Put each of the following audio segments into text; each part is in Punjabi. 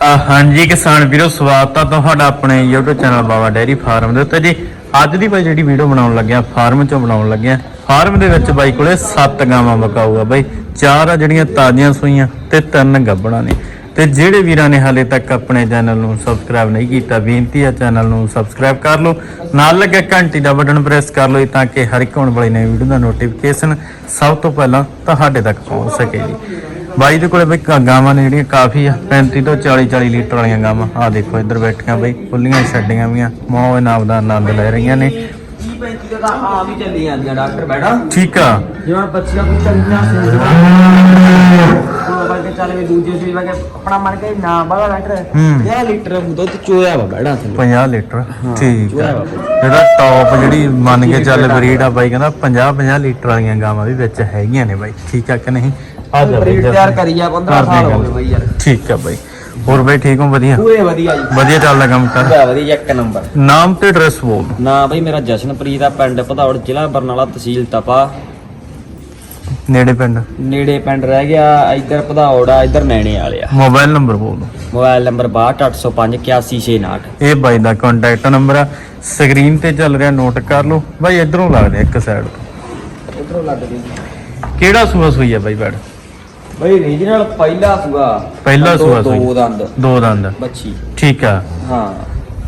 ਹਾਂਜੀ ਕਿਸਾਨ ਵੀਰੋ, ਸਵਾਗਤ ਆ ਤੁਹਾਡਾ ਆਪਣੇ YouTube channel Baba dairy farm ਦੇ ਉੱਤੇ। ਜੀ, ਅੱਜ ਦੀ ਬਾਈ ਜਿਹੜੀ ਵੀਡੀਓ ਬਣਾਉਣ ਲੱਗਿਆ, ਫਾਰਮ ਚੋਂ ਬਣਾਉਣ ਲੱਗਿਆ, ਫਾਰਮ ਦੇ ਵਿੱਚ ਬਾਈ ਕੋਲੇ 7 ਗਾਵਾਂ ਬਕਾਊਗਾ ਬਾਈ। ਚਾਰ ਆ ਜਿਹੜੀਆਂ ਤਾਜ਼ੀਆਂ ਸੂਈਆਂ ਤੇ ਤਿੰਨ ਗੱਬਣਾ ਨੇ। ਤੇ ਜਿਹੜੇ ਵੀਰਾਂ ਨੇ ਹਾਲੇ ਤੱਕ ਆਪਣੇ ਚੈਨਲ ਨੂੰ ਸਬਸਕ੍ਰਾਈਬ ਨਹੀਂ ਕੀਤਾ, ਬੇਨਤੀ ਆ ਚੈਨਲ ਨੂੰ ਸਬਸਕ੍ਰਾਈਬ ਕਰ ਲਓ। ਨਾਲ ਲੱਗਿਆ ਘੰਟੀ ਦਾ ਬਟਨ ਪ੍ਰੈਸ ਕਰ ਲਓ ਤਾਂ ਕਿ ਹਰ ਇੱਕ ਆਉਣ ਵਾਲੀ ਨਵੀਂ ਵੀਡੀਓ ਦਾ ਨੋਟੀਫਿਕੇਸ਼ਨ ਸਭ ਤੋਂ ਪਹਿਲਾਂ ਤੁਹਾਡੇ ਤੱਕ ਪਹੁੰਚ ਸਕੇ ਜੀ। ਬਾਈ ਦੇ ਕੋਲੇ ਬਈ ਗਾਵਾਂ ਨੇ ਜਿਹੜੀਆਂ ਕਾਫੀ ਆ 35 ਤੋਂ 40 40 ਲੀਟਰ ਵਾਲੀਆਂ ਗਾਵਾਂ। ਆ ਦੇਖੋ ਇੱਧਰ ਬੈਠੀਆਂ ਬਈ ਖੁੱਲੀਆਂ ਛੱਡੀਆਂ ਵੀਆਂ। ਮੋਹ ਨਾਮ ਦਾ ਆਨੰਦ ਲੈ ਰਹੀਆਂ ਨੇ। 30 35 ਦਾ ਆਮ ਹੀ ਚੱਲੀ ਜਾਂਦੀਆਂ ਡਾਕਟਰ ਬੈਠਾ। ਠੀਕ ਆ। ਜਿਵੇਂ ਬੱਚੀਆਂ ਕੋਈ ਚੰਗੀਆਂ ਸੂਝਵਾਂ ਉਹ ਵਰਗੇ ਚੱਲ ਵੀ ਦੂਜੇ ਆਪਣਾ ਮਨ ਕੇ ਨਾ ਬਾਗਾ ਡਾਕਟਰ। ਹੂੰ। 50 ਲੀਟਰ ਦੁੱਧ ਚੋਇਆ ਵਾ ਬੈਠਾ ਥੱਲੇ। 50 ਲੀਟਰ ਠੀਕ ਆ। ਜਿਹੜਾ ਟੌਪ ਜਿਹੜੀ ਮੰਨ ਕੇ ਚੱਲ ਬਰੀਡ ਆ ਬਾਈ ਕਹਿੰਦਾ 50 50 ਲੀਟਰ ਵਾਲੀਆਂ ਗਾਵਾਂ ਵੀ ਵਿੱਚ ਹੈਗੀਆਂ ਨੇ ਬਾਈ। ਠੀਕ ਆ ਕਿ ਨਹੀਂ? ਆ ਜਾ ਬਾਈ ਬਰੀਡ ਜਾ ਤਿਆਰ ਬਾਈ। ਕਰੀ ਆ 15 ਕਰਦੇ ਸਾਲ ਹੋ ਗੱਲ। ਗਏ ਬਈ ਯਾਰ। ਠੀਕ ਆ ਬਾਈ। ਹੋਰ ਬਾਈ ਠੀਕ ਹੋ? ਵਧੀਆ? ਪੂਰੇ ਵਧੀਆ ਜੀ। ਵਧੀਆ ਚੱਲਦਾ ਕੰਮ ਕਰ। ਪੂਰਾ ਵਧੀਆ ਇੱਕ ਨੰਬਰ। ਨਾਮ ਤੇ ਐਡਰੈਸ ਬੋਲ। ਨਾ ਬਈ ਮੇਰਾ ਜਸ਼ਨਪ੍ਰੀਤ ਆ ਪਿੰਡ ਭਦੌੜ ਜ਼ਿਲ੍ਹਾ ਬਰਨਾਲਾ ਤਹਿਸੀਲ ਤਪਾ। ਨੇੜੇ ਪਿੰਡ? ਨੇੜੇ ਪਿੰਡ ਰਹਿ ਗਿਆ ਇੱਧਰ ਭਦੌੜ ਆ ਇੱਧਰ ਨੈਣੇ ਵਾਲੇ ਆ। ਮੋਬਾਈਲ ਨੰਬਰ ਬੋਲ। ਦਿਓ। ਮੋਬਾਈਲ ਨੰਬਰ 6285 81659 ਇਹ ਬਾਈ ਦਾ ਕੰਟੈਕਟ ਨੰਬਰ ਆ। ਸਕਰੀਨ ਤੇ ਚੱਲ ਰਿਹਾ ਨੋਟ ਕਰ ਲਓ। ਬਾਈ ਇਧਰੋਂ ਲੱਗਦੇ ਇੱਕ ਸਾਈਡ ਤੋਂ। ਉਧਰੋਂ ਲੱਗ ਗਈ ਕਿਹੜਾ ਸੂਆ ਸੂਈ ਆ ਬਾਈ ਬੈੜ ਬਈ ਰੀਜਨਲ ਪਹਿਲਾ ਸੂਆ। ਪਹਿਲਾ ਦੋ- ਸੂਆ। ਦੋ ਦੰਦ। ਦੋ ਦੰਦ। ਬੱਚੀ ਠੀਕ ਆ। ਹਾਂ।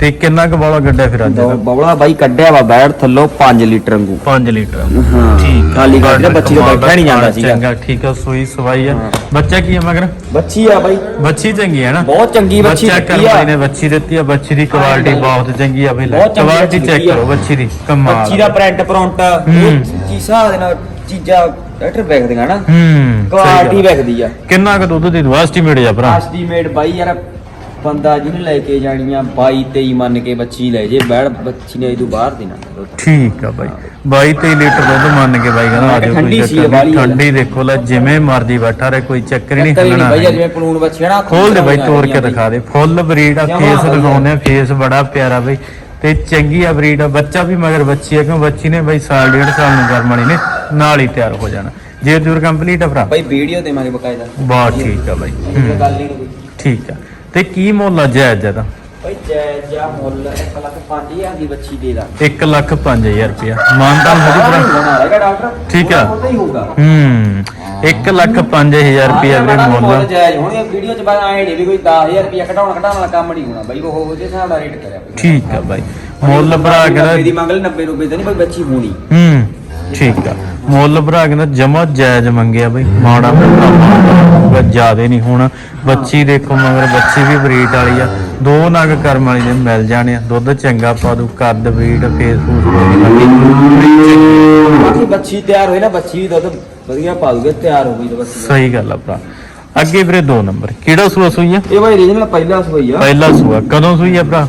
ਤੇ ਕਿੰਨਾ ਕੁ ਵਾਲਾ ਗੱਡਾ ਫਿਰ ਅੱਜ ਦੋ ਬਵਲਾ ਬਾਈ ਕੱਢਿਆ ਵਾ ਬੈੜ ਥੱਲੋਂ 5 ਲੀਟਰ ਵਾਂਗੂ। 5 ਲੀਟਰ ਹਾਂ। ਠੀਕ ਖਾਲੀ ਕਰ ਬੱਚੀ ਤੋਂ ਬੈਠਾ ਨਹੀਂ ਜਾਂਦਾ ਸੀਗਾ। ਚੰਗਾ ਠੀਕ ਆ ਸੂਈ ਸਵਾਈ ਆ। ਹਾਂ। ਬੱਚਾ ਕੀ ਆ ਮਗਰ? ਬੱਚੀ ਆ ਬਾਈ। ਬੱਚੀ ਚੰਗੀ ਹੈ ਨਾ? ਬਹੁਤ ਚੰਗੀ ਬੱਚੀ ਬੱਚਾ ਦਿੱਤੀ ਕਰਮਾਈ ਆ। ਨੇ ਬੱਚੀ ਦਿੱਤੀ ਆ। ਬੱਚੀ ਦੀ ਕੁਆਲਿਟੀ ਬਹੁਤ ਚੰਗੀ ਆ ਬਈ ਲੈ। ਬਹੁਤ ਚੰਗੀ ਕੁਆਲਿਟੀ ਬੱਚੀ ਚੈੱਕ ਦਿੱਤੀ ਆ। ਕਰੋ ਬੱਚੀ ਦੀ। ਕਮਾਲ ਬੱਚੀ ਦਾ ਪ੍ਰਿੰਟ ਪ੍ਰਾਂਟ ਹੂੰ। ਇਹ ਚੀਜ਼ਾਂ ਦੇ ਨਾਲ ਚੀਜ਼ਾਂ ਡਾਕਟਰ ਵੇਖਦੀਆਂ ਨਾ। ਹੂੰ। ਕੁਆਲਿਟੀ। ਵੇਖਦੀ ਆ। ਕਿੰਨਾ ਕੁ ਦੁੱਧ ਦੀ ਐਸਟੀਮੇਟ ਆ ਭਰਾ? ਐਸਟੀਮੇਟ ਬਾਈ ਯਾਰ ਬੰਦਾ ਜਿਹਨੇ ਲੈ ਕੇ ਜਾਣੀ ਆ 22 23 ਮੰਨ ਕੇ ਬੱਚੀ ਲੈ ਜੇ ਬੈੜ ਬੱਚੀ ਨੇ ਇਹਦੋਂ ਬਾਹਰ ਦੇਣਾ। ਦੁੱਧ। ਠੀਕ ਆ ਬਾਈ। 22 23 ਲੀਟਰ ਦੁੱਧ ਮੰਨ ਕੇ ਬਾਈ ਕਹਿੰਦਾ ਆਜੋ ਕੋਈ ਠੰਡੀ ਸੀ ਚੱਕਰ ਵਾਲੀ ਆ। ਠੰਡੀ ਦੇਖੋ ਲੈ ਜਿਵੇਂ ਮਰਜ਼ੀ ਬੈਠਾ ਰਹੇ ਕੋਈ ਚੱਕਰ ਹੀ ਨਹੀਂ ਖਲਣਾ ਬਾਈ ਜਿਵੇਂ ਪਲੂਣ ਬੱਚੀ ਆ ਨਾ ਖੋਲ ਦੇ ਬਾਈ ਤੋੜ ਕੇ ਦਿਖਾ ਦੇ। ਫੁੱਲ ਬਰੀਡ ਆ ਜਮਾਂ ਫੇਸ ਵਧੀਆ। ਦਿਖਾਉਂਦੇ ਆ ਫੇਸ ਬੜਾ ਪਿਆਰਾ ਬਾਈ। ਤੇ ਚੰਗੀ ਆ ਬਰੀਡ ਆ ਬੱਚਾ ਵੀ ਮਗਰ ਬੱਚੀ ਆ ਕਿਉਂ ਬੱਚੀ ਨੇ ਬਾਈ ਸਾਲ ਡੇਢ ਸਾਲ ਨੂੰ ਕਰਮਣੀ ਨੇ ਨਾਲ ਹੀ ਤਿਆਰ ਹੋ ਜਾਣਾ। ਜੇ ਦੂਰ ਕੰਪਲੀਟ ਆ ਭਰਾ ਬਾਈ ਵੀਡੀਓ ਦੇਵਾਂਗੇ ਬਕਾਇਦਾ। ਬਹੁਤ ਠੀਕ ਆ ਬਾਈ। ਇਹ ਗੱਲ ਨਹੀਂ ਕੋਈ। ਠੀਕ ਆ। ਤੇ ਕੀ ਮੁੱਲ ਆ ਜਾਇਜ਼ ਦਾ ਬਾਈ ਜੈ ਜਾ ਮੁੱਲ 1 ਲੱਖ 5000 ਦੀ ਬੱਚੀ ਦੇ ਦਾ 1 ਲੱਖ 5000 ਰੁਪਇਆ। ਮਾਨਦਾਨ ਹੋ ਭਰਾ ਹੈਗਾ ਡਾਕਟਰ। ਠੀਕ ਆ। ਉਹਦਾ ਹੀ ਹੋਊਗਾ। ਹੂੰ। 1 ਲੱਖ 5000 ਰੁਪਇਆ ਵੀਰੇ ਮੁੱਲ। ਜਾਇਜ਼ ਹੋਣੀ ਵੀਡੀਓ ਚ ਬਾਅਦ ਆਏ ਨਹੀਂ ਵੀ ਕੋਈ 10000 ਰੁਪਇਆ ਘਟਾਉਣ ਘਟਾਉਣ ਵਾਲਾ ਕੰਮ ਨਹੀਂ ਹੋਣਾ। ਬਾਈ ਉਹ ਉਹਦੇ ਹਿਸਾਬ ਨਾਲ ਰੇਟ ਕਰਿਆ। ਠੀਕ ਆ ਬਾਈ। ਮੁੱਲ ਭਰਾ ਕਹਿੰਦਾ ਮੰਗ ਲਈ 90 ਰੁਪਏ ਤੇ ਨਹੀਂ ਬਾਈ ਬੱਚੀ ਹੋਣੀ। ਹੂੰ। ਠੀਕ ਆ। ਮੁੱਲ ਭਰਾ ਕਹਿੰਦਾ ਜਮਾ ਜਾਇਜ਼ ਮੰਗਿਆ ਬਈ ਮਾੜਾ ਮੋਟਾ ਜਿਆਦੇ ਨਹੀਂ ਹੋਣਾ ਬੱਚੀ ਦੇਖੋ ਮਗਰ ਬੱਚੀ ਵੀ ਬਰੀਡ ਵਾਲੀ ਆ। ਦੋ ਨਗ ਕਰਮ ਵਾਲੀ ਦੇ ਮਿਲ ਜਾਣੇ ਆ। ਦੁੱਧ ਚੰਗਾ ਪਾ ਦੂ ਕੱਦ ਬਰੀਡ ਫੇਸ ਫੂਸ ਬਾਕੀ ਬੱਚੀ ਤਿਆਰ ਹੋਈ ਨਾ ਬੱਚੀ ਦੁੱਧ ਵਧੀਆ ਪਾ ਦੂਗੇ ਤਿਆਰ ਹੋ ਗਈ ਤਾਂ ਬੱਚੀ। ਸਹੀ ਗੱਲ ਆ ਭਰਾ। ਅੱਗੇ ਵੀਰੇ ਦੋ ਨੰਬਰ ਕਿਹੜਾ ਸੂਆ ਸੂਈ ਆ? ਇਹ ਬਾਈ ਰੀਜਨਲ ਪਹਿਲਾ ਸੋਈ ਆ। ਪਹਿਲਾ ਸੂਆ। ਕਦੋਂ ਸੂਈ ਆ ਭਰਾ?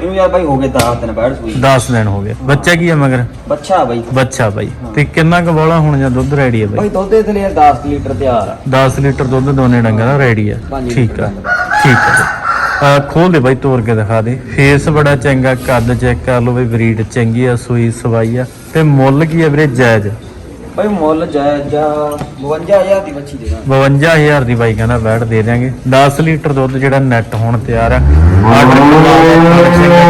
ਇਹਨੂੰ ਯਾਰ ਬਾਈ ਹੋ ਗਏ 10 ਦਿਨ ਬਾਅਦ ਸੋਈ। 10 ਦਿਨ ਹੋ ਗਏ। ਬੱਚਾ ਕੀ ਆ ਮਗਰ? ਬੱਚਾ ਬਾਈ। ਬੱਚਾ ਬਾਈ। ਤੇ ਕਿੰਨਾ ਕੁ ਬੋਲਾ ਹੁਣ ਜਾਂ ਦੁੱਧ ਰੈਡੀ ਆ ਬਾਈ? ਬਾਈ ਦੁੱਧ ਦੇ ਲਈ 10 ਲੀਟਰ ਤਿਆਰ ਆ। 10 ਲੀਟਰ ਦੁੱਧ ਦੋਨੇ ਡੰਗਾਂ ਦਾ ਰੈਡੀ ਆ। ਪੰਜ ਠੀਕ ਆ। ਦਾ। ਠੀਕ ਆ ਆ ਖੋਲ ਦੇ ਬਾਈ ਤੋੜ ਕੇ ਦਿਖਾ ਦੇ। ਫੇਸ ਬੜਾ ਚੰਗਾ ਕੱਦ ਚੈੱਕ ਕਰ ਲਓ ਬਈ ਬਰੀਡ ਚੰਗੀ ਆ ਸੂਈ ਸਵਾਈ ਆ। ਤੇ ਮੁੱਲ ਕੀ ਆ ਵੀਰੇ? ਜਾਇਜ਼। ਬਾਈ ਮੁੱਲ ਜਾਇਜ਼ਾ ਜਾ 52000 ਦੀ ਬੱਚੀ ਦੇ 52000 ਦੀ ਬਾਈ ਕਹਿੰਦਾ ਬੈਠ ਦੇ ਦਿਆਂਗੇ। 10 ਲੀਟਰ ਦੁੱਧ ਜਿਹੜਾ ਨੈਟ ਹੋਣ ਤਿਆਰ ਆ। ਆਰਡਰ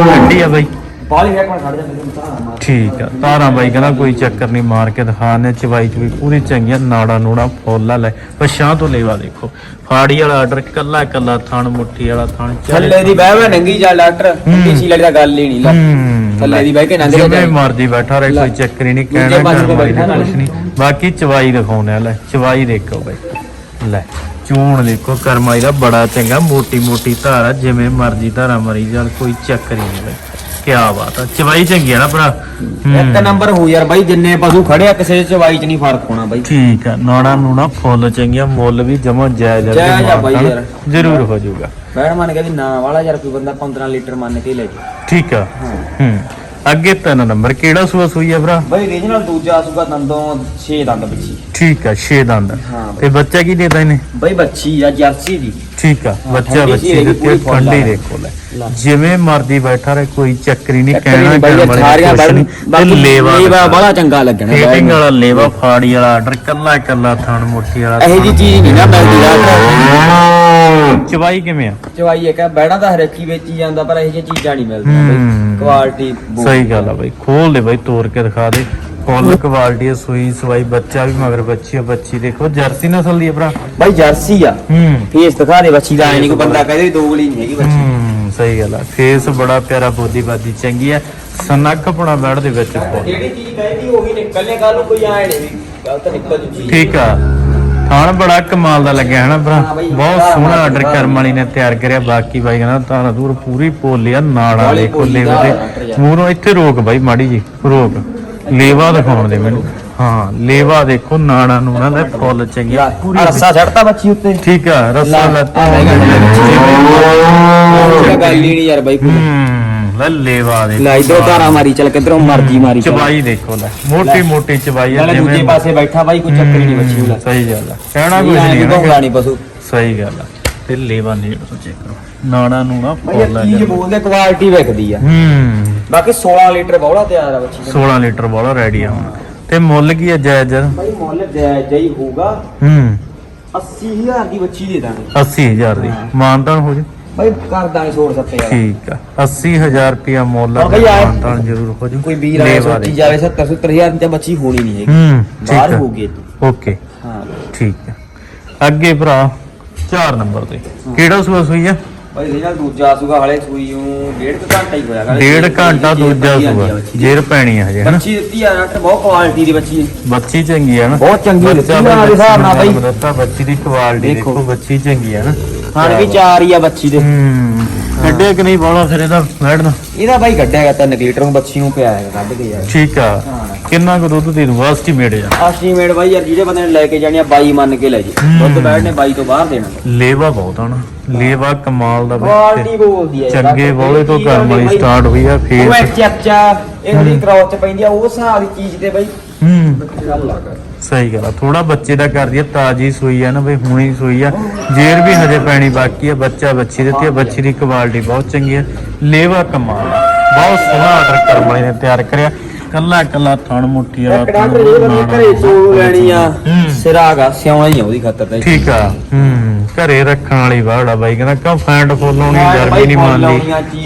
ਕੱਢੀ ਆ ਬਾਈ। ਬਾਲੀ ਵੇਖ ਮੈਂ ਖੜ ਜਾ ਮੈਨੂੰ ਤਾਂ ਮਾਰ ਠੀਕ ਆ। ਤਾਰਾਂ ਬਾਈ ਕਹਿੰਦਾ ਕੋਈ ਚੱਕਰ ਨਹੀਂ ਮਾਰ ਕੇ ਦਿਖਾਣੇ ਚਵਾਈ ਚ ਵੀ ਪੂਰੀ ਚੰਗੀਆਂ ਨਾੜਾ ਨੂੜਾ ਫੁੱਲ ਲੈ। ਪਛਾਂ ਤੋਂ ਲੈਵਾ ਦੇਖੋ। ਫਾੜੀ ਵਾਲਾ ਆਰਡਰ ਕੱਲਾ ਕੱਲਾ ਥਣ ਮੁੱਠੀ ਵਾਲਾ ਥਣ ਥੱਲੇ ਦੀ ਬਹਿ ਬਹਿ ਨੰਗੀ ਜਾ ਡਾਕਟਰ ਠੰਡੀ ਸੀ ਲੜੀ ਦਾ ਗੱਲ ਹੀ ਨਹੀਂ ਲੈ। ਹੂੰ। ਥੱਲੇ ਦੀ ਬਹਿ ਕੇ ਨੰਗ ਜਿਵੇਂ ਮਰਜ਼ੀ ਬੈਠਾ ਰਹੇ ਕੋਈ ਚੱਕਰ ਹੀ ਨਹੀਂ ਕਹਿਣਾ। ਕੁਛ ਨਹੀਂ। ਬਾਕੀ ਚਵਾਈ ਦਿਖਾਉਣੇ ਆ ਲੈ। ਚਵਾਈ ਦੇਖੋ ਬਾਈ। ਲੈ ਚੂਣ ਦੇਖੋ ਕਰਮਾਈ ਦਾ ਬੜਾ ਚੰਗਾ ਮੋਟੀ ਮੋਟੀ ਧਾਰ ਜਿਵੇਂ ਮਰਜ਼ੀ ਧਾਰਾ ਮਰੀ ਜਾਣ ਕੋਈ ਚੱਕਰ ਹੀ ਨਹੀਂ ਬਾਈ। ਕੀ ਬਾਤ ਆ ਚਵਾਈ ਚੰਗੀ ਆ ਨਾ ਭਰਾ। ਹੂੰ। ਇੱਕ ਨੰਬਰ ਹੋ ਯਾਰ ਬਾਈ ਜਿੰਨੇ ਪਸ਼ੂ ਖੜੇ ਆ ਕਿਸੇ ਚ ਚਵਾਈ ਚ ਨਹੀਂ ਫ਼ਰਕ ਹੋਣਾ ਬਾਈ। ਠੀਕ ਆ ਨਾੜਾ ਨੂਣਾ ਫੁੱਲ ਚੰਗੀਆਂ ਮੁੱਲ ਵੀ ਜਮਾ ਜਾਇਜ਼ ਆ ਵੀ ਜਾਇਜ਼ ਆ ਬਾਈ ਯਾਰ। ਜ਼ਰੂਰ ਹੋ ਜਾਊਗਾ। ਬੈਣ ਮੰਨ ਕੇ ਵੀ ਨਾ ਵਾਲਾ ਯਾਰ ਕੋਈ ਬੰਦਾ 15 ਲੀਟਰ ਮੰਨ ਕੇ ਹੀ ਲੈ ਜਾ ਠੀਕ ਆ। ਹਾਂ। ਹੂੰ। ਅੱਗੇ ਤਿੰਨ ਨੰਬਰ ਕਿਹੜਾ ਸੂਆ ਸੂਈ ਆ ਭਰਾ? ਬਾਈ ਰੀਜਨਲ ਦੂਜਾ ਸੂਗਾ ਦੰਦੋਂ 6 ਦੰਦ ਬੱਚੀ ਠੀਕ ਆ 6 ਦੰਦ। ਹਾਂ ਤੇ ਬੱਚਾ ਕੀ ਦੇਦਾ ਇਹਨੇ? ਬਾਈ ਬੱਚੀ ਆ ਜਰਸੀ ਦੀ। ਠੀਕ ਆ ਬੱਚਾ ਬੱਚੀ ਦੇ ਪੂਰੀ ਤੇ ਫੁੱਲ ਠੰਡੀ ਆ। ਦੇਖੋ ਲੈ। ਜਿਵੇਂ ਮਰਦੀ ਬੈਠਾ ਰਹੇ ਕੋਈ ਚੱਕਰੀ ਨਹੀਂ ਕਹਿਣਾ ਕਰਨ ਵਾਲੇ। ਬਾਕੀ ਲੇਵਾ ਲੇਵਾ ਬੜਾ ਚੰਗਾ ਲੱਗਣਾ ਫੀਟਿੰਗ। ਵਾਲਾ ਲੇਵਾ ਫਾੜੀ ਵਾਲਾ ਆਰਡਰ ਕੱਲਾ ਕੱਲਾ ਥਣ ਮੁੱਠੀ ਵਾਲਾ ਇਹੋ ਜੀ ਚੀਜ਼ ਨਹੀਂ ਨਾ ਮਿਲਦੀ ਰਾਤ ਚਵਾਈ ਕਿਵੇਂ ਆ ਚਵਾਈ ਇੱਕ ਬੈੜਾ ਤਾਂ ਹਰੇਕੀ ਵੇਚੀ ਜਾਂਦਾ ਪਰ ਇਹੋ ਜਿਹੀਆਂ ਚੀਜ਼ਾਂ ਨਹੀਂ ਮਿਲਦੀਆਂ। ਬਈ ਕੁਆਲਿਟੀ ਸਹੀ ਗੱਲ ਆ ਬਾਈ ਖੋਲ ਦੇ ਬਾਈ ਤੋੜ ਕੇ ਦਿਖਾ ਦੇ ਫੁੱਲ ਕੁਆਲਿਟੀ ਸੂਈ ਸਵਾਈ ਬੱਚਾ ਵੀ ਮਗਰ ਬੱਚੀ ਆ ਬੱਚੀ ਦੇਖੋ ਜਰਸੀ ਨਸਲ ਦੀ ਆ ਭਰਾ। ਬਾਈ ਜਰਸੀ ਆ। ਹੂੰ। ਫੇਸ ਦਿਖਾ ਦੇ ਬੱਚੀ ਦਾ ਐ ਨਹੀਂ ਕੋਈ ਬੰਦਾ ਕਹਦੇ ਵੀ ਦੋਗਲੀ ਨਹੀਂ ਹੈਗੀ ਬੱਚੀ। ਹੂੰ ਸਹੀ ਗੱਲ ਆ। ਫੇਸ ਬੜਾ ਪਿਆਰਾ ਬੋਦੀ ਬਾਦੀ ਚੰਗੀ ਆ। ਸਨੱਖਪਣਾ ਬੈੜ ਦੇ ਵਿੱਚ ਫੁੱਲ। ਜਿਹੜੀ ਚੀਜ਼ ਕਹਿੰਦੀ ਉਹੀ ਨਿਕਲਨੇ ਕੱਲ ਨੂੰ ਕੋਈ ਆਏ ਨਹੀਂ ਵੀ ਗਲਤ ਨਿਕਲ ਜੂ ਚੀਜ਼ ਠੀਕ ਆ। ਥਾਣ ਬੜਾ ਕਮਾਲ ਦਾ ਲੱਗਿਆ ਹੈ ਨਾ ਭਰਾ? ਹਾਂ ਬਹੁਤ ਸੋਹਣਾ ਆਰਡਰ ਕੇ ਕਰਮ ਵਾਲੀ ਨੇ ਤਿਆਰ ਕਰਿਆ। ਬਾਕੀ ਬਾਈ ਕਹਿੰਦਾ ਤਾਰਾ ਦੂਰ ਪੂਰੀ ਪੋਲੀ ਆ ਨਾੜਾਂ ਵਾਲੀ ਦੇ ਪੋਲੀ ਕੋਲੇ ਦਾ ਵੇ ਆਰਡਰ ਜਾ। ਮੂਹਰੋਂ ਇੱਥੇ ਰੋਕ ਬਾਈ ਮਾੜੀ ਜੀ ਰੋਕ। ਲੇਵਾ ਦਿਖਾਉਣ ਦੇ ਮੈਨੂੰ। ਹਾਂ ਲੇਵਾ ਦੇਖੋ ਨਾੜਾਂ ਨੂੰ ਨਾ ਦੇ ਫੁੱਲ ਚੰਗੀ ਆ, ਪੂਰੀ ਆ ਰੱਸਾ ਛੱਡਤਾ ਬੱਚੀ ਉੱਤੇ। ਠੀਕ ਆ ਰਸਾ ਲੈ, ਲੱਤਾ ਗੱਲ ਹੀ ਨਹੀਂ ਯਾਰ ਬਾਈ ਲੈ ਲੇਵਾ ਦੇ ਲੈ ਇਧਰੋਂ ਧਾਰਾ ਮਾਰੀ ਚੱਲ ਕਿਧਰੋਂ ਮਰਜ਼ੀ ਮਾਰੀ। ਚਬਾਈ ਦੇਖੋ ਲੈ। ਮੋਟੀ ਮੋਟੀ ਚਬਾਈ ਆ ਨਾਲੇ ਦੂਜੇ ਪਾਸੇ ਬੈਠਾ ਬਾਈ ਕੋਈ ਚੱਕਰ ਨਹੀਂ ਬੱਚੀ ਲੈ। ਸਹੀ ਗੱਲ ਆ। ਕਹਿਣਾ ਕੁਝ ਨਹੀਂ ਨਹੀਂ ਨਾ ਨਹੀਂ ਪਸ਼ੂ? ਸਹੀ ਗੱਲ ਆ। ਤੇ ਲੇਵਾ ਤੋਂ ਚੈੱਕ ਕਰੋ। ਨਾਣਾ ਨੂੰ ਨਾ ਬਾਈ ਇਹ ਫੁੱਲ ਚੀਜ਼ ਜਾਂਦਾ। ਬੋਲਦੇ ਕੁਆਲਿਟੀ ਵਿਕਦੀ ਆ। ਹੂੰ। ਬਾਕੀ 16 ਲੀਟਰ ਬੌਲਾ ਤਿਆਰ ਆ ਬੱਚੀ ਦਾ 16 ਲੀਟਰ ਬੋਲਾ ਰੈਡੀ ਆ ਹੁਣ। ਤੇ ਮੁੱਲ ਕੀ ਆ ਜਾਇਜ਼? ਬਾਈ ਮੁੱਲ ਜਾਇਜ਼ ਹੀ ਹੋਊਗਾ। ਹੂੰ। 80000 ਦੀ ਬੱਚੀ ਦੇ ਦਾਂਗੇ। 80000 ਦੀ। ਮਾਨਤਾਨ ਹੋ ਜਾ? ਬਾਈ ਕਰ ਦਾਂਗੇ ਛੋੜ ਸੱਤੇ ਯਾਰ ਠੀਕ ਆ। 80000 ਰੁਪਿਆ ਮੁੱਲ ਆ ਹਾਂ। ਮਾਨਤਾਨ ਜ਼ਰੂਰ ਹੋ ਜੂ। ਕੋਈ ਵੀਰ ਆਏ ਸੋਚੀ ਜਾਵੇ 70 70000 ਦੀ ਤਾਂ ਬੱਚੀ ਹੋਣੀ ਨਹੀਂ ਹੈਗੀ। ਹੂੰ ਬਾਹਰ ਠੀਕ ਹੋਊਗੀ ਆ ਓਕੇ। ਹਾਂ। ਠੀਕ ਆ। ਅੱਗੇ ਭਰਾ 4 ਨੰਬਰ ਤੇ। ਕਿਹੜਾ ਸੂਆ ਸੂਈ ਆ? ਬਾਈ ਇਹਦੇ ਨਾਲ ਦੂਜਾ ਸੂਗਾ ਹਲੇ ਸੂਈ ਨੂੰ ਡੇਢ ਕੁ ਘੰਟਾ ਹੀ ਹੋਇਆ ਗਾ। ਡੇਢ ਘੰਟਾ ਦੂਜਾ ਸੂਆ। ਜੇਰ ਪੈਣੀ ਆ ਹਜੇ ਹਨਾ ਬੱਚੀ ਦਿੱਤੀ ਆ ਰੱਟ ਬਹੁਤ ਕੁਆਲਿਟੀ ਦੀ ਬੱਚੀ ਹੈ। ਬੱਚੀ ਚੰਗੀ ਆ ਨਾ ਬਹੁਤ ਚੰਗੀ ਦਿੱਤੀ ਹਿਸਾਬ ਨਾਲ। ਨੂੰ ਬੱਚੀ ਦੀ ਕੁਆਲਿਟੀ ਦੇਖੋ। ਬੱਚੀ ਚੰਗੀ ਆ ਨਾ ਖਾਣ ਵੀ ਚਾਰ ਹੀ ਆ ਬੱਚੀ ਦੇ ਹੂੰ ਕੱਢਿਆ ਕਿ ਨਹੀਂ ਬੋਲਾ ਫਿਰ ਇਹਦਾ ਬੈਠਣਾ? ਇਹਦਾ ਬਾਈ ਕੱਢਿਆ ਗਿਆ ਤਾਂ ਲੀਟਰ ਨੂੰ ਬੱਚੀ ਨੂੰ ਪਿਆ ਹੈਗਾ ਕੱਢ ਕੇ ਯਾਰ ਠੀਕ ਆ। ਹਾਂ। ਕਿੰਨਾ ਕੁ ਦੁੱਧ ਦੇ ਦੂੰ ਐਸਟੀਮੇਟ ਆ। ਐਸਟੀਮੇਟ ਬਾਈ ਯਾਰ ਜਿਹਦੇ ਬੰਦੇ ਨੇ ਲੈ ਕੇ ਜਾਣੀ ਆ 22 ਮੰਨ ਕੇ ਲੈ ਜੀ। ਹੂੰ। ਦੁੱਧ ਬੈਠ ਨੇ 22 ਤੋਂ ਬਾਹਰ ਦੇਣਾ। ਲੇਵਾ ਬਹੁਤ ਆ ਨਾ। ਲੇਵਾ ਕਮਾਲ ਦਾ ਬਈ। ਕੁਆਲਿਟੀ ਬੋਲਦੀ ਯਾਰ। ਚੰਗੇ ਬੋਲੇ ਤੋਂ ਕਰਮ ਵਾਲੀ ਸਟਾਰਟ ਹੋਈ ਆ ਉਹ ਫੇਰ ਇੱਕ ਚੱਚਾ ਇਹ ਥੋੜੀ ਕ੍ਰੋਸ ਚ ਪੈਂਦੀ ਆ ਉਹ ਦੀ ਚੀਜ਼ ਤੇ ਬਾਈ। ਹੂੰ। ਗੱਲ ਆ ਸਹੀ ਗੱਲ ਆ ਥੋੜਾ ਬੱਚੇ ਦਾ ਕਰਦੀ ਆ ਤਾਜੀ ਸੂਈ ਆ ਨਾ ਬਈ ਹੁਣੀ ਸੂਈ ਆ। ਜੇਰ ਵੀ ਹਜੇ ਪੈਣੀ ਬਾਕੀ ਆ ਬੱਚਾ ਬੱਚੀ ਦਿੱਤੀ ਆ ਬੱਚੀ ਦੀ ਕੁਆਲਿਟੀ ਬਹੁਤ ਚੰਗੀ ਆ। ਲੇਵਾ ਕਮਾਲ ਆ ਬਹੁਤ ਸੋਹਣਾ ਆਰਡਰ ਵਾਲੀ ਨੇ ਤਿਆਰ ਕਰਿਆ। ਕੱਲਾ ਕੱਲਾ ਥਣ ਮੁੱਠੀ ਵਾਲਾ ਬੰਦੇ ਘਰੇ ਚੋਲ ਲੈਣੀ ਆ। ਸਿਰਾਗਾ ਸਿਆਉਣਾ ਹੀ ਆ ਉਹਦੀ ਖਾਤਰ ਤਾਂ ਠੀਕ ਆ ਹੂੰ। ਘਰੇ ਰੱਖਣ ਵਾਲੀ ਵਾੜਾ ਬਾਈ ਕਹਿੰਦਾ ਕਿਉਂ ਫੈਂਡ ਫੁੱਲ ਹੋਣੀ ਗਰਮੀ ਨਹੀਂ ਮੰਨ ਲਈ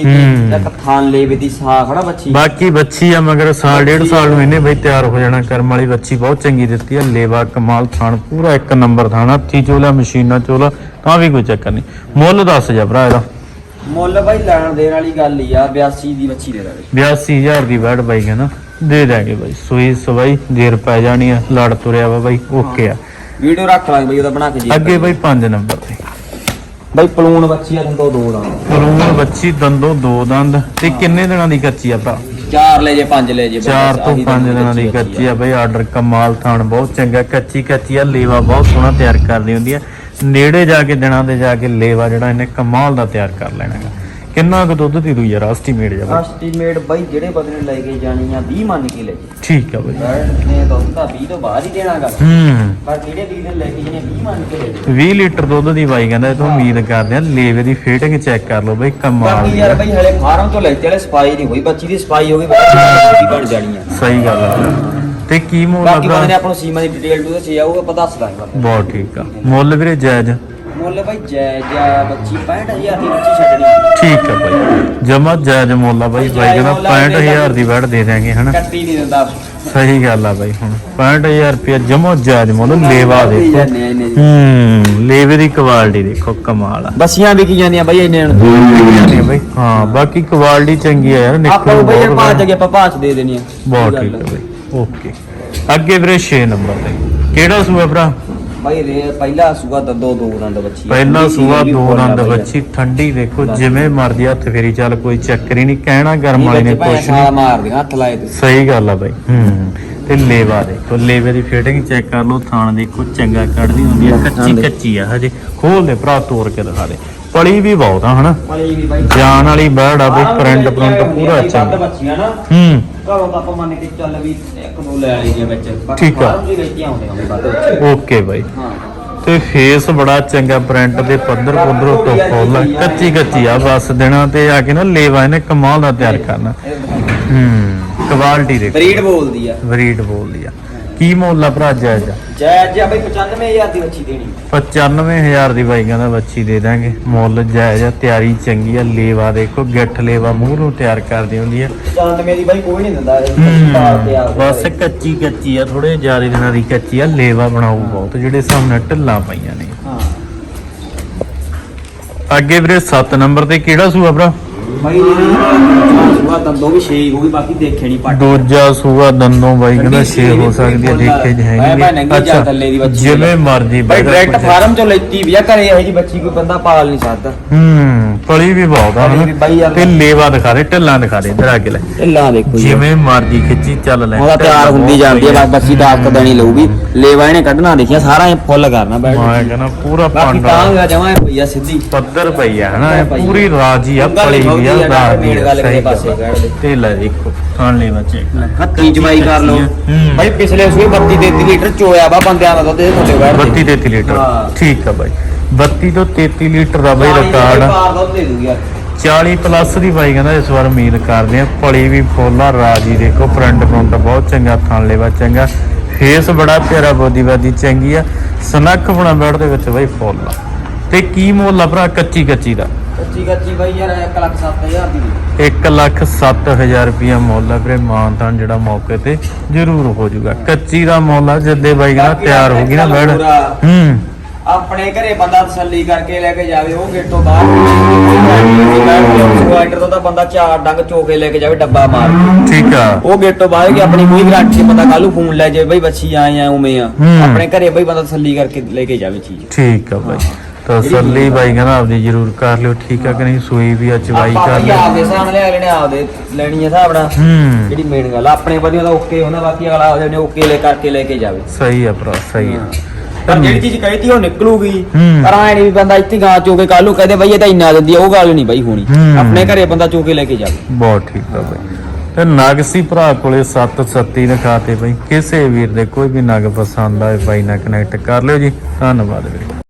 ਹੂੰ। ਇੱਕ ਥਾਨ ਲੇਵੇ ਦੀ ਸਾਹ ਖੜਾ ਬੱਚੀ। ਬਾਕੀ ਬੱਚੀ ਆ ਮਗਰ ਸਾਲ ਡੇਢ ਸਾਲ ਨੂੰ ਇਹਨੇ ਬਈ ਤਿਆਰ ਹੋ ਜਾਣਾ ਕਰਮ ਵਾਲੀ ਬੱਚੀ ਬਹੁਤ ਚੰਗੀ ਦਿੱਤੀ ਆ। ਲੇਵਾ ਕਮਾਲ ਥਣ ਪੂਰਾ ਇੱਕ ਨੰਬਰ ਥਾਣਾ ਹੱਥੀ ਚੋਲਾ ਮਸ਼ੀਨਾਂ ਚੋਲਾ ਤਾਂ ਵੀ ਕੋਈ ਚੱਕਰ ਨਹੀਂ। ਮੁੱਲ ਦੱਸ ਜਾ ਭਰਾ ਇਹਦਾ। ਮੁੱਲ ਬਾਈ ਲੈਣ ਦੇਣ ਵਾਲੀ ਗੱਲ ਹੀ ਆ 82 ਦੀ ਬੱਚੀ ਦੇ ਦਾਂਗੇ 82000 ਦੀ ਬੈਡ ਬਾਈ ਕਹਿੰਦਾ। ਦੇ ਦਾਂਗੇ ਬਾਈ। ਸੂਈ ਸਵਾਈ ਦੇਰ ਪੈ ਜਾਣੀ ਆ ਲੜ ਤੁਰਿਆ ਵਾ ਬਾਈ। ਓਕੇ ਆ। ਵੀਡੀਓ ਰੱਖ ਲਾਂਗੇ ਬਾਈ ਉਹਦਾ ਬਣਾ ਕੇ ਜੀ ਅੱਗੇ ਬਾਈ 5 ਨੰਬਰ ਤੇ। ਬਾਈ ਪਲੂਣ ਬੱਚੀ ਆ ਤੋਂ ਦੋ ਦਾ। ਕਰੂਨ ਬੱਚੀ ਦੰਦੋਂ ਦੋ ਦੰਦ। ਤੇ ਕਿੰਨੇ ਦਿਨਾਂ ਦੀ ਕੱਚੀ ਆ ਭਰਾ? ਚਾਰ ਲੈ ਜੇ ਪੰਜ ਲੈ ਜੇ ਚਾਰ ਤੋਂ ਪੰਜ ਦਿਨਾਂ ਦੀ ਕੱਚੀ ਆ ਬਈ ਆਰਡਰ ਕਮਾਲ ਥਾਣ ਬਹੁਤ ਚੰਗਾ ਕੱਚੀ ਕੱਚੀ ਆ ਲੇਵਾ ਬਹੁਤ ਸੋਹਣਾ ਤਿਆਰ ਕਰਦੀ ਹੁੰਦੀ ਆ। ਨੇੜੇ ਜਾ ਕੇ ਦਿਨਾਂ ਦੇ ਜਾ ਕੇ ਲੇਵਾ ਜਿਹੜਾ ਇਹਨੇ ਕਮਾਲ ਦਾ ਤਿਆਰ ਕਰ ਲੈਣਾ ਗਾ ਕਿੰਨਾ ਕੁ ਦੁੱਧ ਦੀ ਦੂ ਯਾਰ ਐਸਟੀਮੇਟ ਜਾ ਬਈ? ਐਸਟੀਮੇਟ ਬਾਈ ਜਿਹੜੇ ਬੰਦੇ ਨੇ ਲੈ ਕੇ ਜਾਣੀ ਆ 20 ਮੰਨ ਕੇ ਲੈ ਜੇ ਠੀਕ ਆ ਬਈ। ਨੇ ਦੁੱਧ ਤਾਂ 20 ਤੋਂ ਬਾਹਰ ਹੀ ਦੇਣਾਗਾ। ਹੂੰ। ਪਰ ਜਿਹੜੇ ਵੀਰ ਨੇ ਲੈ ਕੇ ਜਾਣੇ 20 ਮੰਨ ਕੇ ਲੈ ਜੇ 20 ਲੀਟਰ ਦੁੱਧ ਦੀ ਬਾਈ ਕਹਿੰਦਾ ਇਹ ਤੋਂ ਉਮੀਦ ਕਰਦੇ ਆ ਲੇਵੇ ਦੀ ਫਿਟਿੰਗ ਚੈੱਕ ਕਰ ਲਓ ਬਈ ਕਮਾਲ ਬਾਕੀ ਦੀ ਯਾਰ ਆ। ਬਈ ਹਲੇ ਫਾਰਮ ਤੋਂ ਲੈ ਚਲੇ ਸਫ਼ਾਈ ਨਹੀਂ ਹੋਈ ਬੱਚੀ ਦੀ ਸਫ਼ਾਈ ਹੋ ਗਈ ਬੱਚੀ ਬਣ ਜਾਣੀ ਆ। ਸਹੀ ਗੱਲ ਆ। ਤੇ ਕੀ ਮੁੱਲ ਬਾਕੀ ਬੰਦੇ ਨੇ ਲੱਗਾ ਆਪਾਂ ਨੂੰ ਸੀਮਾ ਦੀ ਡਿਟੇਲ ਤੋਂ ਦੱਸੀ ਜਾਊਗਾ ਆਪਾਂ ਦੱਸ ਦਾਂਗੇ। ਬਹੁਤ ਠੀਕ ਆ। ਮੁੱਲ ਵੀਰੇ ਜਾਇਜ਼। ਮੁੱਲ ਬਾਈ ਜੈ ਜੈ ਬੱਚੀ 65000 ਦੀ ਬੱਚੀ ਛੱਡਣੀ। ਠੀਕ ਆ ਬਾਈ। ਜਮਾ ਜਾਇਜ਼ ਮੁੱਲ ਆ ਬਾਈ ਬਾਈ ਕਹਿੰਦਾ 65000 ਦੀ ਬੈਡ ਦੇ ਦਿਆਂਗੇ ਹਨਾ? ਕੱਟੀ ਨਹੀਂ ਦਿੰਦਾ ਸਹੀ ਗੱਲ ਆ ਬਾਈ ਹੁਣ 65000 ਰੁਪਏ ਜਮਾ ਜਾਇਜ਼ ਮੁੱਲ ਲੇਵਾ ਦੇਖੋ। ਹੂੰ ਲੇਵੇ ਦੀ ਕੁਆਲਿਟੀ ਦੇਖੋ ਕਮਾਲ ਆ। ਬੱਸੀਆਂ ਵਿਕੀ ਜਾਂਦੀਆਂ ਬਾਈ ਇੰਨੇ ਨੂੰ। ਬਾਈ। ਹਾਂ ਬਾਕੀ ਕੁਆਲਿਟੀ ਚੰਗੀ ਆ ਯਾਰ ਆਪਾਂ ਨਿਕਲ ਨੂੰ ਬਾਈ ਪਾँच ਜਗੇ ਆਪਾਂ ਪਾँच ਦੇ ਦੇਣੀ ਆ। ਬਹੁਤ ਠੀਕ ਆ ਬਾਈ ਓਕੇ। ਅੱਗੇ ਵੀਰੇ 6 ਨੰਬਰ ਤੇ। ਕਿਹੜਾ ਸੂਆ ਭਰਾ? ਰੇ ਪਹਿਲਾ ਸੂਆ ਤਾਂ ਦੋ ਦੋ ਦੰਦ ਬੱਚੀ ਆ। ਪਹਿਲਾ ਠੰਡੀ ਸੂਆ ਸੀਗੀ, ਦੋ ਫੁੱਲ ਆ ਦੰਦ ਬਾਈ ਬੱਚੀ ਠੰਡੀ ਦੇਖੋ ਜਿਵੇਂ ਮਰਦੀ ਹੱਥ ਫੇਰੀ ਚੱਲ ਕੋਈ ਚੱਕਰ ਹੀ ਨਹੀਂ ਕਹਿਣਾ ਗਰਮ ਵਾਲੀ ਨੇ ਕੁਛ ਨਹੀਂ। ਛਾਲ ਮਾਰਦੀਆਂ ਹੱਥ ਲਾਏ ਤੇ। ਸਹੀ ਗੱਲ ਆ ਬਾਈ ਹੂੰ ਤੇ ਲੇਵਾ ਦੇਖੋ ਲੇਵੇ ਦੀ ਫਿਟਿੰਗ ਚੈੱਕ ਕਰ ਲਓ ਥਾਣ ਦੇਖੋ ਚੰਗਾ ਕੱਢਦੀ ਹੁੰਦੀ ਆ ਕੱਚੀ। ਕੱਚੀ ਆ ਹਜੇ। ਖੋਲ ਦੇ ਭਰਾ ਤੋੜ ਕੇ ਦਿਖਾ ਦੇ। ਪਲੀ ਵੀ ਬਹੁਤ ਆ ਹਨਾ? ਮਲੀ ਵੀ ਬਾਈ। ਜਾਨ ਵਾਲੀ ਬਰਡ ਆ ਬਈ ਪ੍ਰਿੰਟ ਹੁੰਦੀਆਂ ਪੂਰਾ ਚੰਗਾ। ਬੱਚੀਆਂ ਨਾ। ਹੂੰ। ਘਰੋਂ ਤਾਂ ਆਪਾਂ ਮੰਨ ਕੇ ਚੱਲ ਵੀ ਇੱਕ ਦੋ ਲੈ ਲਈਆਂ ਵਿੱਚ ਬਾਕੀ ਠੀਕ ਆ। ਬਾਹਰੋਂ ਵੱਧ। ਓਕੇ ਬਾਈ ਹਾਂ ਤੇ ਫੇਸ ਬੜਾ ਚੰਗਾ ਪ੍ਰਿੰਟ ਦੇ ਪੱਧਰ ਪੁੱਧਰ ਤੋਂ ਫੁੱਲ। ਕੱਚੀ ਕੱਚੀ ਆ ਬਸ ਦੇਣਾ ਤੇ ਆ ਕੇ ਨਾ ਲੇਵਾ ਇਹਨੇ ਕਮਾਲ ਦਾ ਤਿਆਰ ਕਰਨਾ ਹੂੰ ਕੁਆਲਿਟੀ ਦੇ ਬਰੀਡ ਬੋਲਦੀ ਆ ਬਰੀਡ ਬੋਲਦੀ ਆ ਕੀ ਮੁੱਲ ਆ ਭਰਾ ਜਾਇਜ਼ ਆ? ਜੈ ਜੀ ਬਈ 95000 ਦੀ ਬੱਚੀ ਦੇਣੀ। 95000 ਦੀ ਬਾਈ ਕਹਿੰਦਾ ਬੱਚੀ ਦੇ ਦਾਂਗੇ। ਮੁੱਲ ਜਾਇਜ਼ ਆ ਤਿਆਰੀ ਚੰਗੀ ਆ ਲੇਵਾ ਦੇਖੋ ਗਿੱਠ ਲੇਵਾ ਮੂੰਹ ਨੂੰ ਤਿਆਰ ਕਰਦੀ ਹੁੰਦੀ ਆ। 95 ਦੀ ਬਾਈ ਕੋਈ ਨਹੀਂ ਦਿੰਦਾ ਇਹ ਪਾਲ ਤੇ ਆ ਬਸ ਕੱਚੀ ਕੱਚੀ ਆ ਥੋੜੇ ਜ਼ਿਆਦਾ ਦਿਨਾਂ ਦੀ ਕੱਚੀ ਆ ਲੇਵਾ ਬਣਾਉ ਬਹੁਤ ਜਿਹੜੇ ਸਾਹਮਣੇ ਢਿੱਲਾਂ ਪਈਆਂ ਨੇ। ਹਾਂ। ਅੱਗੇ ਵੀਰੇ 7 ਨੰਬਰ ਤੇ ਕਿਹੜਾ ਸੂਆ ਭਰਾ? ਬਾਈ ਸੁਆ ਦੰਦੋਂ ਵੀ 6 ਹੋ ਗਈ ਬਾਕੀ ਦੇਖੇ ਨਹੀਂ ਪੱਟ। ਦੂਜਾ ਸੂਆ ਦੰਦੋਂ ਬਾਈ ਕਹਿੰਦਾ ਗੱਡੀ 6 ਹੋ ਸਕਦੀ ਹੈ ਦੇਖੇ ਜਾ ਥੱਲੇ ਦੀ ਬੱਚੀ ਜਿਵੇਂ ਮਰਜ਼ੀ ਬਾਈ ਡਾਇਰੈਕਟ ਫਾਰਮ ਚੋਂ ਲੈਤੀ ਵੀ ਆ ਘਰੇ ਇਹ ਜੀ ਬੱਚੀ ਕੋਈ ਬੰਦਾ ਪਾਲ ਨਹੀਂ ਸਕਦਾ। ਹੂੰ ਪਲੀ ਵੀ ਬਹੁਤ ਆ। ਤੇ ਲੇਵਾ ਦਿਖਾ ਦੇ ਢਿੱਲਾਂ ਦਿਖਾ ਦੇ ਇਧਰ ਆ ਕੇ ਲੈ। ਢਿੱਲਾਂ ਦੇਖੋ ਜਿਵੇਂ ਮਰਜ਼ੀ ਖਿੱਚੀ ਚੱਲ ਲੈ। ਉਹਦਾ ਤਿਆਰ ਹੁੰਦੀ ਜਾਂਦੀ ਹੈ ਬਸ ਬੱਚੀ ਦਾ ਅੱਕ ਦੇਣੀ ਲਊਗੀ। ਲੇਵਾ ਇਹਨੇ ਕੱਢਣਾ ਦੇਖਿਆ ਸਾਰਾ ਇਹ ਫੁੱਲ ਕਰਨਾ ਬੈਠ ਮੈਂ ਕਹਿੰਦਾ ਪੂਰਾ ਬਾਕੀ ਪਾਂਡਾ ਤਾਂ ਗਿਆ ਜਮਾ ਪਈਆ ਸਿੱਧੀ। ਪੱਧਰ ਪਈ ਆ ਹਨਾ। ਪੂਰੀ ਰਾਜੀ ਆ ਪਲੀ ਵੀ ਆ ਰਾਜੀ ਸਹੀ ਪਾਸੇ। ਗੱਲ ਆ। ਕੱਢ ਦੇ। ਤੇ ਲੈ ਦੇਖੋ ਖਾਣ ਲਈ ਬੱਚੇ। ਹੱਥੀ ਜਮਾਈ ਕਰ ਲਓ। ਹੂੰ। ਬਾਈ ਪਿਛਲੇ ਸੂਏ 32 33 ਲੀਟਰ ਚੋਇਆ ਵਾ ਬੰਦਿਆਂ ਦਾ ਦੁੱਧ ਇਹ ਥੱਲੇ ਬੈਠ 32 33 ਲੀਟਰ। ਹਾਂ। ਠੀਕ ਆ ਬਾਈ। 32 ਤੋਂ 33 ਲੀਟਰ ਦਾ ਬਾਈ ਰਿਕਾਰਡ ਆ ਪਾਰ ਦੁੱਧ ਦੇ ਦੂ ਯਾਰ। 40 ਪਲੱਸ ਦੀ ਬਾਈ ਕਹਿੰਦਾ ਇਸ ਵਾਰ ਉਮੀਦ ਕਰਦੇ ਆ। ਪਲੀ ਵੀ ਫੁੱਲਾ ਰਾਜੀ ਦੇਖੋ। ਫਰੰਟ ਫਰੰਟ ਬਹੁਤ ਚੰਗਾ ਥਣ ਲੈਵਾ ਚੰਗਾ। ਫੇਸ ਬੜਾ ਪਿਆਰਾ ਬੋਦੀਵਾਦੀ ਚੰਗੀ ਆ। ਸਨੱਖ ਬਣਾ ਬੈੜ ਦੇ ਵਿੱਚ ਬਾਈ ਫੁੱਲ ਤੇ ਕੀ ਮੁੱਲ ਆ ਭਰਾ? ਕੱਚੀ ਕੱਚੀ ਦਾ। ਕੱਚੀ ਕੱਚੀ ਬਾਈ ਯਾਰ 1 ਲੱਖ 7000 ਦੀ 1 ਲੱਖ 7000 ਰੁਪਿਆ ਮੁੱਲ ਆ ਵੀਰੇ ਮਾਨਤਾਨ ਜਿਹੜਾ ਮੌਕੇ ਤੇ ਜ਼ਰੂਰ ਹੋ ਜਾਊਗਾ। ਕੱਚੀ ਦਾ ਮੁੱਲ ਆ ਜਦੇ ਬਾਈ ਕਹਿੰਦਾ ਬਾਕੀ ਤਿਆਰ ਹੋ ਗਈ ਨਾ ਬੈੜ ਪੂਰਾ। ਹੂੰ। ਆਪਣੇ ਘਰੇ ਬੰਦਾ ਤਸੱਲੀ ਕਰਕੇ ਲੈ ਕੇ ਜਾਵੇ ਉਹ ਗੇਟੋਂ ਬਾਹਰ ਸਵਾਈਟਰ ਤੋਂ ਤਾਂ ਬੰਦਾ ਚਾਰ ਡੰਗ ਚੋਕੇ ਲੈ ਕੇ ਜਾਵੇ ਡੱਬਾ ਮਾਰ ਕੇ। ਠੀਕ ਆ। ਉਹ ਗੇਟੋਂ ਬਾਹਰ ਕਿ ਆਪਣੀ ਕੋਈ ਗਰੰਟੀ ਬੰਦਾ ਕੱਲੂ ਫੋਨ ਲੈ ਜਾਵੇ ਬਈ ਬੱਚੀ ਆਏ ਆ ਉਵੇਂ ਆ। ਆਪਣੇ ਘਰੇ ਬਈ ਬੰਦਾ ਤਸੱਲੀ ਕਰਕੇ ਲੈ ਕੇ ਜਾਵੇ ਚੀਜ਼। ਠੀਕ ਆ ਬਾਈ। ਤਸੱਲੀ ਬਾਈ ਕਹਿੰਦਾ ਆਪਦੀ ਜ਼ਰੂਰ ਕਰ ਲਿਓ ਠੀਕ ਆ ਕਿ ਨਹੀਂ? ਸੂਈ ਵੀ ਆ ਚਵਾਈ ਆਪਾਂ ਕਰ ਬਈ ਲਿਓ। ਆਪਦੇ ਹਿਸਾਬ ਨਾਲ ਲੈਣੇ ਆਪਦੇ ਲੈਣੀ ਹੈ ਹਿਸਾਬ ਨਾਲ। ਹੂੰ। ਜਿਹੜੀ ਮੇਨ ਗੱਲ ਆ, ਆਪਣੇ ਵਧੀਆ ਦਾ ਓਕੇ ਹੁੰਦਾ ਬਾਕੀ ਅਗਲਾ ਉਹਨੇ ਓਕੇ ਲੈ ਕਰਕੇ ਲੈ ਕੇ ਜਾਵੇ। ਸਹੀ ਆ ਭਰਾ ਸਹੀ ਆ। ਪਰ ਜਿਹੜੀ ਚੀਜ਼ ਕਹੀਤੀ ਉਹ ਨਿਕਲੂਗੀ। ਹੂੰ। ਪਰ ਐ ਨਹੀਂ ਵੀ ਬੰਦਾ ਇੱਥੇ ਗਾਂ ਚੋਕੇ ਕੱਲੂ ਕਹਦੇ ਬਈ ਇਹ ਤਾਂ ਇੰਨਾ ਦਿੰਦੀ ਆ ਉਹ ਗੱਲ ਨਹੀਂ ਬਈ ਹੋਣੀ। ਹੂੰ। ਆਪਣੇ ਘਰੇ ਬੰਦਾ ਚੋਕੇ ਲੈ ਕੇ ਜਾਵੇ। ਬਹੁਤ ਠੀਕ ਆ ਬਾਈ। ਤੇ ਨਗ ਸੀ ਭਰਾ ਕੋਲੇ 737 ਦਿਖਾਤੇ ਬਾਈ। ਕਿਸੇ ਵੀਰ ਦੇ ਕੋਈ ਵੀ ਨਗ ਪਸੰਦ ਆਏ ਬਾਈ ਨਾਲ ਕਨੈਕਟ ਕਰ ਲਿਓ ਜੀ। ਧੰਨਵਾਦ ਵੀਰੇ।